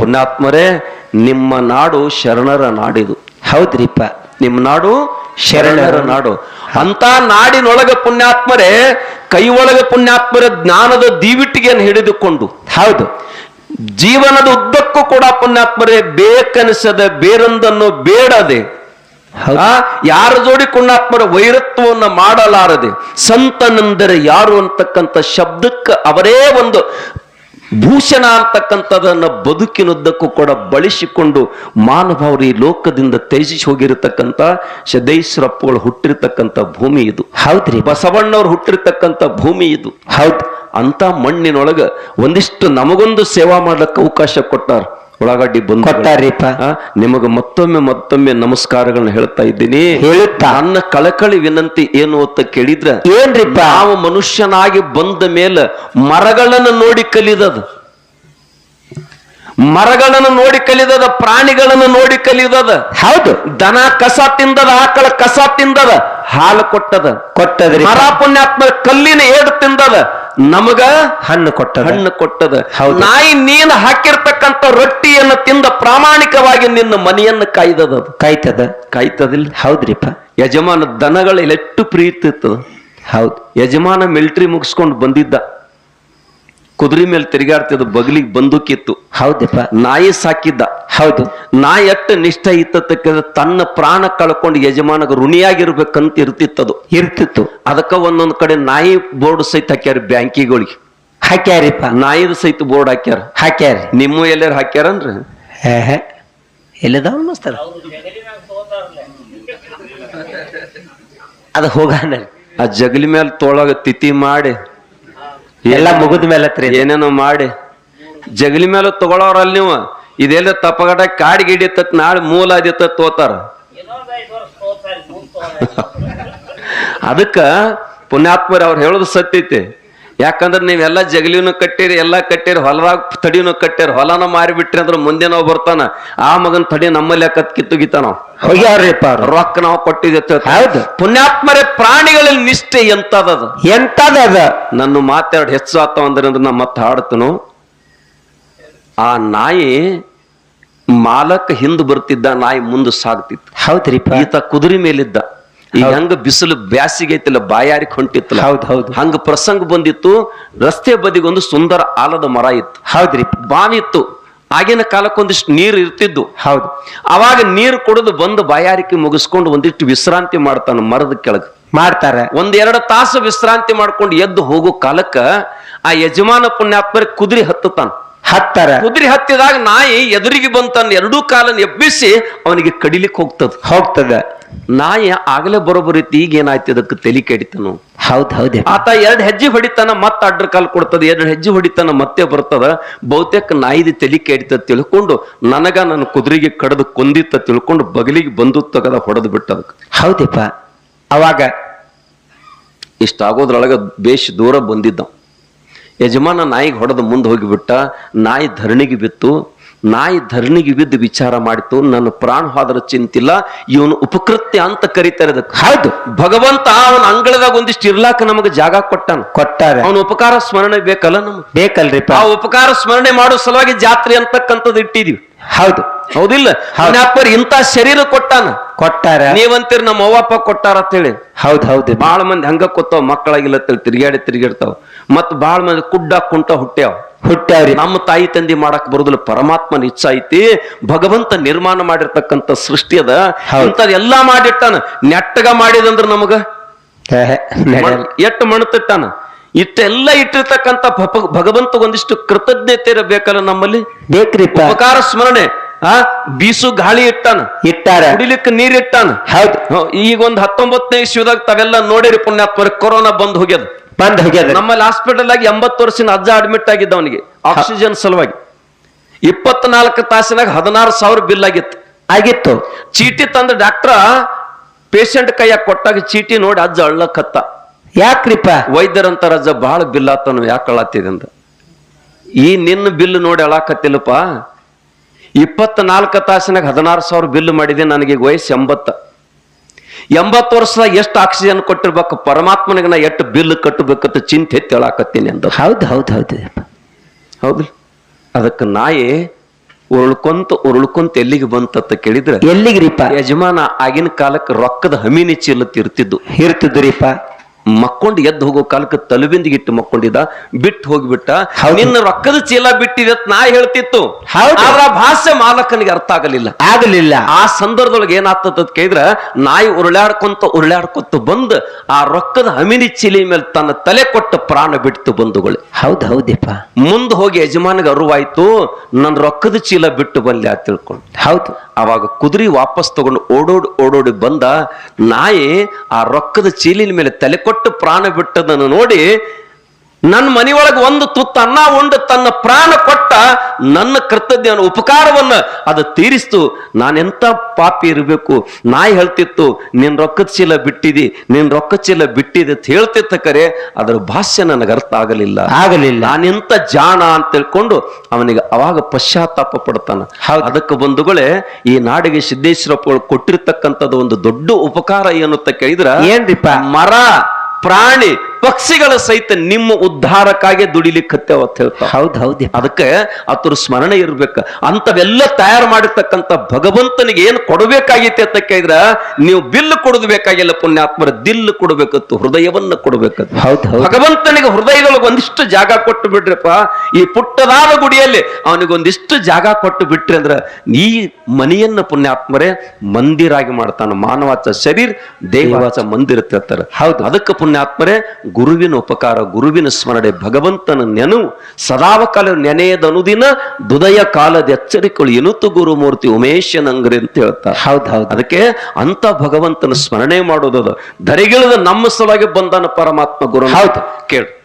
ಪುಣ್ಯಾತ್ಮರೇ ನಿಮ್ಮ ನಾಡು ಶರಣರ ನಾಡಿದು. ಹೌದ್ರಿಪ್ಪ. ನಿಮ್ಮ ನಾಡು ಶರಣರ ನಾಡು. ಅಂತ ನಾಡಿನೊಳಗ ಪುಣ್ಯಾತ್ಮರೇ ಕೈ ಒಳಗ ಪುಣ್ಯಾತ್ಮರ ಜ್ಞಾನದ ದೀವಿಟ್ಟಿಗೆಯನ್ನು ಹಿಡಿದುಕೊಂಡು. ಹೌದು. ಜೀವನದ ಉದ್ದಕ್ಕೂ ಕೂಡ ಪುಣ್ಯಾತ್ಮರೇ ಬೇಕನಿಸದ ಬೇರೊಂದನ್ನು ಬೇಡದೆ ಯಾರ ಜೋಡಿ ಪುಣ್ಯಾತ್ಮರ ವೈರತ್ವವನ್ನು ಮಾಡಲಾರದೆ ಸಂತನೆಂದರೆ ಯಾರು ಅಂತಕ್ಕಂಥ ಶಬ್ದಕ್ಕೆ ಅವರೇ ಒಂದು ಭೂಷಣ ಅಂತಕ್ಕಂಥದನ್ನ ಬದುಕಿನುದ್ದಕ್ಕೂ ಕೂಡ ಬಳಸಿಕೊಂಡು ಮಾನವವರು ಈ ಲೋಕದಿಂದ ತ್ಯಜಿಸಿ ಹೋಗಿರತಕ್ಕಂಥ ಸಿದ್ದೇಶ್ವರಪ್ಪಗಳು ಹುಟ್ಟಿರ್ತಕ್ಕಂಥ ಭೂಮಿ ಇದು. ಹೌದ್ರಿ. ಬಸವಣ್ಣವ್ರು ಹುಟ್ಟಿರ್ತಕ್ಕಂಥ ಭೂಮಿ ಇದು. ಹೌದು. ಅಂತ ಮಣ್ಣಿನೊಳಗ ಒಂದಿಷ್ಟು ನಮಗೊಂದು ಸೇವಾ ಮಾಡ್ಲಿಕ್ಕೆ ಅವಕಾಶ ಕೊಟ್ಟಾರ. ಉಳ್ಳಾಗಡ್ಡಿ ಬಂದು ಕೊಟ್ಟಾರ್ರಿಪ್ಪ ನಿಮಗೆ ಮತ್ತೊಮ್ಮೆ ಮತ್ತೊಮ್ಮೆ ನಮಸ್ಕಾರಗಳನ್ನ ಹೇಳ್ತಾ ಇದ್ದೀನಿ. ಹೇಳುತ್ತಾ? ನನ್ನ ಕಳಕಳಿ ವಿನಂತಿ ಏನು ಅಂತ ಕೇಳಿದ್ರ ಏನ್ರಿಪ್ಪ? ನಾವು ಮನುಷ್ಯನಾಗಿ ಬಂದ ಮೇಲೆ ಮರಗಳನ್ನು ನೋಡಿ ಕಲಿದದು ಮರಗಳನ್ನು ನೋಡಿ ಕಲಿದದ ಪ್ರಾಣಿಗಳನ್ನು ನೋಡಿ ಕಲಿದದ ಹೌದು. ದನ ಕಸ ತಿಂದದ ಆಕಳ ಕಸ ತಿಂದದ ಹಾಲು ಕೊಟ್ಟದ. ಕೊಟ್ಟದ ಮರ ಪುಣ್ಯಾತ್ಮ ಕಲ್ಲಿನ ಏಡು ತಿಂದದ. ನಮಗ ಹಣ್ಣು ಕೊಟ್ಟ ಹಣ್ಣು ಕೊಟ್ಟದ. ನಾಯಿ ನೀನು ಹಾಕಿರ್ತಕ್ಕಂಥ ರೊಟ್ಟಿಯನ್ನು ತಿಂದ ಪ್ರಾಮಾಣಿಕವಾಗಿ ನಿನ್ನ ಮನೆಯನ್ನು ಕಾಯ್ದದ. ಕಾಯ್ತದ. ಕಾಯ್ತದಿಲ್ಲ. ಹೌದ್ರಿಪ್ಪ. ಯಜಮಾನ ದನಗಳು ಎಷ್ಟು ಪ್ರೀತಿ ಇತ್ತು. ಹೌದು. ಯಜಮಾನ ಮಿಲಿಟರಿ ಮುಗಿಸ್ಕೊಂಡು ಬಂದಿದ್ದ. ಕುದುರೆ ಮೇಲೆ ತಿರುಗಾಡ್ತಿದ್ದ ಬಗಲಿಗೆ ಬಂದೂಕಿತ್ತು. ಹೌದಪ್ಪ ನಾಯಿ ಸಾಕಿದ್ದ. ಹೌದು. ನಾ ಎಷ್ಟು ನಿಷ್ಠ ಇತ್ತತಕ್ಕ ತನ್ನ ಪ್ರಾಣ ಕಳ್ಕೊಂಡು ಯಜಮಾನಗ ಋಣಿಯಾಗಿರ್ಬೇಕಂತ ಇರ್ತಿತ್ತದು. ಇರ್ತಿತ್ತು. ಅದಕ್ಕ ಒಂದೊಂದ್ ಕಡೆ ನಾಯಿ ಬೋರ್ಡ್ ಸಹಿತ ಹಾಕ್ಯಾರ ಬ್ಯಾಂಕಿಗಳಿಗೆ. ಹಾಕ್ಯಾರಿಪ್ಪ. ನಾಯಿದ ಸಹಿತ ಬೋರ್ಡ್ ಹಾಕ್ಯಾರ. ಹಾಕ್ಯಾರಿ. ನಿಮ್ಮ ಎಲ್ಲಾರು ಹಾಕ್ಯಾರನ್ರಿ ಏಹೆ. ಎಲ್ಲಿದಾವ ಮಸ್ತಾರ? ಅದು ಹೋಗಾನ ಆ ಜಗಲಿ ಮೇಲೆ ತೋಳಾಗ ತಿಥಿ ಮಾಡಿ. ಎಲ್ಲ ಮುಗಿದ ಮೇಲೆ ಏನೇನೋ ಮಾಡಿ. ಜಗಲಿ ಮೇಲೆ ತಗೊಳವ್ರಲ್ಲಿ ನೀವು. ಇದೆಲ್ಲ ತಪ್ಪಗಡ ಕಾಡ್ ಗಿಡಿತತ್ ನಾಳೆ ಮೂಲ ಆದಿತ್ತ ತೋತಾರ. ಅದಕ್ಕ ಪುಣ್ಯಾತ್ಮರ ಅವ್ರು ಹೇಳೋದು ಸತ್ಯೈತಿ ಯಾಕಂದ್ರೆ ನೀವೆಲ್ಲ ಜಗಲಿನೂ ಕಟ್ಟಿರಿ ಎಲ್ಲ ಕಟ್ಟಿರಿ ಹೊಲದಾಗ ತಡಿನೂ ಕಟ್ಟಿರಿ ಹೊಲನ ಮಾರಿ ಬಿಟ್ರಿ ಅಂದ್ರೆ ಮುಂದೆ ನಾವು ಬರ್ತಾನ. ಆ ಮಗನ ತಡಿ ನಮ್ಮಲ್ಲಿ ಯಾಕತ್ ಕಿತ್ತುಗಿತಾನ ರೊಕ್ಕ ನಾವು ಕೊಟ್ಟಿದ್ದೆ ಹೌದು. ಪುಣ್ಯಾತ್ಮರೇ ಪ್ರಾಣಿಗಳಲ್ಲಿ ನಿಷ್ಠೆ ಎಂತದದು? ಎಂತದ ಅದ ನನ್ನ ಮಾತೆರಡು ಹೆಚ್ಚು ಆತ ಅಂದ್ರೆ ಅಂದ್ರೆ ನಾ ಮತ್ತೆ ಹಾಡ್ತನು. ಆ ನಾಯಿ ಮಾಲಕ್ ಹಿಂದ್ ಬರ್ತಿದ್ದ ನಾಯಿ ಮುಂದೆ ಸಾಗ್ತಿತ್ತು. ಹೌದ್ರಿ ಈತ ಕುದುರೆ ಮೇಲಿದ್ದ. ಈ ಹಂಗ ಬಿಸಿಲು ಬ್ಯಾಸಿಗೆ ಐತಿಲ್ಲ ಬಾಯಾರಿಕ್ ಹೊಂಟಿತ್ತಲ್ಲ ಹೌದ್ ಹೌದು. ಹಂಗ ಪ್ರಸಂಗ ಬಂದಿತ್ತು ರಸ್ತೆ ಬದಿಗೊಂದು ಸುಂದರ ಆಲದ ಮರ ಇತ್ತು. ಹೌದ್ರಿ ಬಾವಿ ಇತ್ತು. ಆಗಿನ ಕಾಲಕ್ಕೊಂದಿಷ್ಟು ನೀರು ಇರ್ತಿದ್ದು ಹೌದು. ಅವಾಗ ನೀರು ಕುಡಿದು ಬಂದು ಬಾಯಾರಿಕೆ ಮುಗಿಸ್ಕೊಂಡು ಒಂದಿಷ್ಟು ವಿಶ್ರಾಂತಿ ಮಾಡ್ತಾನ ಮರದ ಕೆಳಗೆ. ಮಾಡ್ತಾರೆ. ಒಂದೆರಡು ತಾಸು ವಿಶ್ರಾಂತಿ ಮಾಡ್ಕೊಂಡು ಎದ್ದು ಹೋಗೋ ಕಾಲಕ್ಕ ಆ ಯಜಮಾನ ಪುಣ್ಯಾತ್ಮರ ಕುದುರೆ ಹತ್ತತಾನ ಹತ್ತಾರ. ಕುದುರೆ ಹತ್ತಿದಾಗ ನಾಯಿ ಎದುರಿಗೆ ಬಂದು ತನ್ನ ಎರಡೂ ಕಾಲನ್ನು ಎಬ್ಬಿಸಿ ಅವನಿಗೆ ಕಡಿಲಿಕ್ಕೆ ಹೋಗ್ತದ. ಹೋಗ್ತದ. ನಾಯಿ ಆಗಲೇ ಬರೋಬರಿತ್ತು ಈಗ ಏನಾಯ್ತು ಅದಕ್ಕೆ ತಲೆ ಕೆಡಿತನು? ಹೌದ್ ಹೌದೇ. ಆತ ಎರಡು ಹೆಜ್ಜೆ ಹೊಡಿತಾನ ಮತ್ತೆ ಅಡ್ರ ಕಾಲ್ ಕೊಡ್ತದ. ಎರಡು ಹೆಜ್ಜೆ ಹೊಡಿತಾನ ಮತ್ತೆ ಬರ್ತದ. ಬಹುತೇಕ ನಾಯಿದ ತಲೆ ಕೆಡಿತ ತಿಳ್ಕೊಂಡು ನನಗ ನನ್ನ ಕುದುರೆಗೆ ಕಡದು ಕೊಂದಿತ್ತ ತಿಳ್ಕೊಂಡು ಬಗಲಿಗೆ ಬಂದು ತಗದ ಹೊಡೆದು ಬಿಟ್ಟದಕ್ಕೆ ಹೌದಪ್ಪ. ಅವಾಗ ಇಷ್ಟಾಗೋದ್ರೊಳಗ ಬೇಷ್ ದೂರ ಬಂದಿದ್ದ ಯಜಮಾನ ನಾಯಿಗೆ ಹೊಡೆದು ಮುಂದೆ ಹೋಗಿಬಿಟ್ಟ ನಾಯಿ ಧರಣಿಗೆ ಬಿತ್ತು. ನಾಯಿ ಧರಣಿಗೆ ಬಿದ್ದು ವಿಚಾರ ಮಾಡಿತು. ನನ್ನ ಪ್ರಾಣ ಹೋದ್ರ ಚಿಂತಿಲ್ಲ. ಇವನು ಉಪಕೃತ್ಯ ಅಂತ ಕರೀತಾರೆ ಅದಕ್ಕೆ. ಹೌದು. ಭಗವಂತ ಅವನ ಅಂಗಳದಾಗ ಒಂದಿಷ್ಟು ಇರ್ಲಾಕ ನಮಗೆ ಜಾಗ ಕೊಟ್ಟಾನ. ಕೊಟ್ಟಾರೆ. ಅವನ ಉಪಕಾರ ಸ್ಮರಣೆ ಬೇಕಲ್ಲ ನಮಗೆ? ಬೇಕಲ್ರಿಪ್ಪ ಆ ಉಪಕಾರ ಸ್ಮರಣೆ ಮಾಡೋ ಸಲುವಾಗಿ ಜಾತ್ರೆ ಅಂತಕ್ಕಂಥದ್ದು ಇಟ್ಟಿದೀವಿ. ಹೌದು. ಹೌದಿಲ್ಲ? ಅಪ್ಪರ್ ಇಂತ ಶರೀರ ಕೊಟ್ಟಾನ? ಕೊಟ್ಟಾರ? ನೀವಂತೀರಿ ನಮ್ಮ ಅವ್ವಪ್ಪ ಕೊಟ್ಟಾರ ಅಂತೇಳಿ ಹೌದ್ ಹೌದು. ಬಾಳ ಮಂದಿ ಹಂಗ ಕೂತಾವ ಮಕ್ಕಳಾಗಿಲ್ಲ ತಿರ್ಗಾಡಿ ತಿರ್ಗಿಡ್ತಾವ ಮತ್ ಬಾಳ ಮಂದಿ ಕುಡ್ಡ ಕುಂಟ ಹುಟ್ಟ್ಯಾವ. ಹುಟ್ಟಾರಿ ನಮ್ಮ ತಾಯಿ ತಂದೆ ಮಾಡಕ್ ಬರುದಿಲ್ಲ ಪರಮಾತ್ಮನ ಇಚ್ಛ ಐತಿ ಭಗವಂತ ನಿರ್ಮಾಣ ಮಾಡಿರ್ತಕ್ಕಂತ ಸೃಷ್ಟಿ ಅದ. ಅಂತ ಇಂಥದೆಲ್ಲಾ ಮಾಡಿಟ್ಟಾನ. ನೆಟ್ಟಗ ಮಾಡಿದಂದ್ರ ನಮಗ. ಎಟ್ಟು ಮಣತಿಟ್ಟಾನ? ಇಟ್ಟೆಲ್ಲ ಇಟ್ಟಿರ್ತಕ್ಕಂಥ ಭಪ- ಭಗವಂತ ಒಂದಿಷ್ಟು ಕೃತಜ್ಞತೆ ಇರಬೇಕಲ್ಲ ನಮ್ಮಲ್ಲಿ? ಬೇಕ್ರಿ ಉಪಕಾರ ಸ್ಮರಣೆ. ಆ? ಬೀಸು ಗಾಳಿ ಇಟ್ಟಾನ. ಇಟ್ಟಾರ. ಕುಡಿಲಿಕ್ಕೆ ನೀರ್ ಇಟ್ಟಾನ. ಹೌದು. ಈಗ ಒಂದ್ ಹತ್ತೊಂಬತ್ತನೇ ಇಸ್ವಿದಾಗ ತಾವೆಲ್ಲ ನೋಡಿರಿ ಪುಣ್ಯಾತ್ಮರ ಕೊರೋನಾ ಬಂದ್ ಹೋಗ್ಯದ. ಬಂದ್ ಹೋಗ್ಯದ. ನಮ್ಮಲ್ಲಿ ಹಾಸ್ಪಿಟಲ್ ಆಗಿ ಎಂಬತ್ತು ವರ್ಷದ ಅಜ್ಜ ಅಡ್ಮಿಟ್ ಆಗಿದ್ದ ಅವನಿಗೆ ಆಕ್ಸಿಜನ್ ಸಲುವಾಗಿ. ಇಪ್ಪತ್ನಾಲ್ಕು ತಾಸಿನಾಗ ಹದಿನಾರು ಸಾವಿರ ಬಿಲ್ ಆಗಿತ್ತು. ಆಗಿತ್ತು. ಚೀಟಿ ತಂದ ಡಾಕ್ಟ್ರ ಪೇಷಂಟ್ ಕೈಯಾಗ ಕೊಟ್ಟಾಗ ಚೀಟಿ ನೋಡಿ ಅಜ್ಜ ಅಳ್ಳಕತ್ತ. ಯಾಕ್ರಿಪ ವೈದ್ಯರಂತಾರ ಅಜ್ಜ ಬಹಳ ಬಿಲ್ ಆತನು ಯಾಕೆ ಅಳತ್ತಿದೆ ಅಂತ. ಈ ನಿನ್ನ ಬಿಲ್ ನೋಡಿ ಅಳಾಕತ್ತಿಲ್ಲಪ್ಪ ಇಪ್ಪತ್ನಾಲ್ಕು ತಾಸಿನಾಗ ಹದಿನಾರು ಸಾವಿರ ಬಿಲ್ ಮಾಡಿದೆ ನನಗೆ ವಯಸ್ಸು ಎಂಬತ್ತು. ಎಂಬತ್ತು ವರ್ಷದಾಗ ಎಷ್ಟು ಆಕ್ಸಿಜನ್ ಕೊಟ್ಟಿರ್ಬೇಕು ಪರಮಾತ್ಮನಿಗೆ ನಾ ಎಷ್ಟು ಬಿಲ್ ಕಟ್ಟಬೇಕಂತ ಚಿಂತೆ ಹೇಳಾಕತ್ತೀನಿ ಅಂತ ಹೌದು ಹೌದು ಹೌದು. ಹೌದು ಅದಕ್ಕೆ ನಾಯಿ ಉರುಳ್ಕೊಂತ ಉರುಳ್ಕೊಂತ ಎಲ್ಲಿಗೆ ಬಂತಂತ ಕೇಳಿದ್ರೆ ಎಲ್ಲಿಗೆ ರೀಪ ಯಜಮಾನ ಆಗಿನ ಕಾಲಕ್ಕೆ ರೊಕ್ಕದ ಹಮೀನಿ ಚೀಲತ್ತಿರ್ತಿದ್ದು ಇರ್ತಿದ್ದು ಇರ್ತಿದ್ರಿಪ್ಪ ಮಕ್ಕೊಂಡು ಎದ್ದು ಹೋಗೋ ಕಾಲಕ್ಕೆ ತಲುಬಿಂದಿಗೆ ಇಟ್ಟು ಮಕ್ಕೊಂಡಿದ್ದ ಬಿಟ್ಟು ಹೋಗಿಬಿಟ್ಟ. ನಿನ್ನ ರೊಕ್ಕದ ಚೀಲ ಬಿಟ್ಟಿದೆ ಅಂತ ನಾ ಹೇಳ್ತಿತ್ತು. ಅದರ ಆದ್ರ ಭಾಷೆ ಮಾಲಕನಿಗೆ ಅರ್ಥ ಆಗಲಿಲ್ಲ. ಆಗಲಿಲ್ಲ. ಆ ಸಂದರ್ಭದೊಳಗೆ ಏನಾಗ್ತದ ಕೇಳಿದ್ರ ನಾಯಿ ಉರುಳಾಡ್ಕೊಂತ ಉರುಳಾಡ್ಕೊಂತ ಬಂದು ಆ ರೊಕ್ಕದ ಹಮಿನಿ ಚೀಲಿ ಮೇಲೆ ತನ್ನ ತಲೆ ಕೊಟ್ಟ ಪ್ರಾಣ ಬಿಟ್ಟು ಬಂಧುಗಳು. ಹೌದ್ ಹೌದಿಪ್ಪ ಮುಂದೆ ಹೋಗಿ ಯಜಮಾನಿಗೆ ಅರುವಾಯ್ತು ನನ್ನ ರೊಕ್ಕದ ಚೀಲ ಬಿಟ್ಟು ಬಂದ್ಯಾ ಅಂತ ತಿಳ್ಕೊಂಡು ಹೌದು. ಅವಾಗ ಕುದುರೆ ವಾಪಸ್ ತಗೊಂಡು ಓಡೋಡಿ ಓಡೋಡಿ ಬಂದ ನಾಯಿ ಆ ರೊಕ್ಕದ ಚೀಲಿನ ಮೇಲೆ ತಲೆ ಕೊಟ್ಟು ಪ್ರಾಣ ಬಿಟ್ಟದನ್ನು ನೋಡಿ ನನ್ನ ಮನೆಯೊಳಗೆ ಒಂದು ತುತ್ತ ಅನ್ನ ಉಂಡು ತನ್ನ ಪ್ರಾಣ ಕೊಟ್ಟ ನನ್ನ ಕರ್ತವ್ಯ ಉಪಕಾರವನ್ನ ಅದು ತೀರಿಸ್ತು. ನಾನೆಂತ ಪಾಪಿ ಇರಬೇಕು? ನಾಯಿ ಹೇಳ್ತಿತ್ತು ನಿನ್ ರೊಕ್ಕದ ಚೀಲ ಬಿಟ್ಟಿದಿ ನಿನ್ ರೊಕ್ಕ ಚೀಲ ಬಿಟ್ಟಿದೆ ಅಂತ ಹೇಳ್ತಿತ್ತ ಕರೆ. ಅದರ ಭಾಷ್ಯ ನನಗೆ ಅರ್ಥ ಆಗಲಿಲ್ಲ. ಆಗಲಿಲ್ಲ. ನಾನೆಂತ ಜಾಣ ಅಂತ ತಿಳ್ಕೊಂಡು ಅವನಿಗೆ ಅವಾಗ ಪಶ್ಚಾತ್ತಾಪ ಪಡ್ತಾನ. ಅದಕ್ಕೆ ಬಂಧುಗಳೇ ಈ ನಾಡಿಗೆ ಸಿದ್ದೇಶ್ವರಪ್ಪಗಳು ಕೊಟ್ಟಿರ್ತಕ್ಕಂಥದ್ದು ಒಂದು ದೊಡ್ಡ ಉಪಕಾರ ಏನು ಅಂತ ಕೇಳಿದ್ರ ಏನ್ರಿಪ್ಪ? ಮರ. ಪ್ರಾಣಿ ಪಕ್ಷಿಗಳ ಸಹಿತ ನಿಮ್ಮ ಉದ್ಧಾರಕ್ಕಾಗಿ ದುಡಿಲಿಕ್ಕೆ ಅಂತ ಹೇಳ್ತ ಹೌದ್ ಹೌದು ಅದಕ್ಕೆ ಅದ್ರ ಸ್ಮರಣೆ ಇರ್ಬೇಕ. ಅಂತವೆಲ್ಲ ತಯಾರು ಮಾಡಿರ್ತಕ್ಕಂಥ ಭಗವಂತನಿಗೆ ಏನು ಕೊಡಬೇಕಾಗಿತ್ತೆ ಅಂತ ಕೇಳಿದ್ರ ನೀವು ಬಿಲ್ ಕೊಡೋದು ಬೇಕಾಗಿಲ್ಲ ಪುಣ್ಯಾತ್ಮರ ದಿಲ್ ಕೊಡಬೇಕತ್ತು ಹೃದಯವನ್ನ ಕೊಡಬೇಕತ್ತು. ಹೌದು ಹೌದು. ಭಗವಂತನಿಗೆ ಹೃದಯದೊಳಗೆ ಒಂದಿಷ್ಟು ಜಾಗ ಕೊಟ್ಟು ಬಿಡ್ರಪ್ಪ ಈ ಪುಟ್ಟದಾದ ಗುಡಿಯಲ್ಲಿ ಅವನಿಗೆ ಒಂದಿಷ್ಟು ಜಾಗ ಕೊಟ್ಟು ಬಿಟ್ರಿ ಅಂದ್ರ ಈ ಮನೆಯನ್ನ ಪುಣ್ಯಾತ್ಮರೇ ಮಂದಿರಾಗಿ ಮಾಡ್ತಾನ. ಮಾನವಾಚ ಶರೀರ್ ದೇವಾಚ ಮಂದಿರ ಹೌದು. ಅದಕ್ಕೆ ಪುಣ್ಯಾತ್ಮರೇ ಗುರುವಿನ ಉಪಕಾರ ಗುರುವಿನ ಸ್ಮರಣೆ ಭಗವಂತನ ನೆನವು ಸದಾವಕಾಲ ನೆನೆಯದನುದಿನ ದುದಯ ಕಾಲದ ಎಚ್ಚರಿಕೆಗಳು ಎನುತು ಗುರುಮೂರ್ತಿ ಉಮೇಶನಂಗ್ರಿ ಅಂತ ಹೇಳ್ತಾರೆ. ಹೌದೌದು ಹೌದ್. ಅದಕ್ಕೆ ಅಂತ ಭಗವಂತನ ಸ್ಮರಣೆ ಮಾಡೋದದು. ಧರೆಗಿಳಿದ ನಮ್ಮ ಸಲುವಾಗಿ ಬಂದನ ಪರಮಾತ್ಮ ಗುರು ಹೌದು. ಕೇಳು.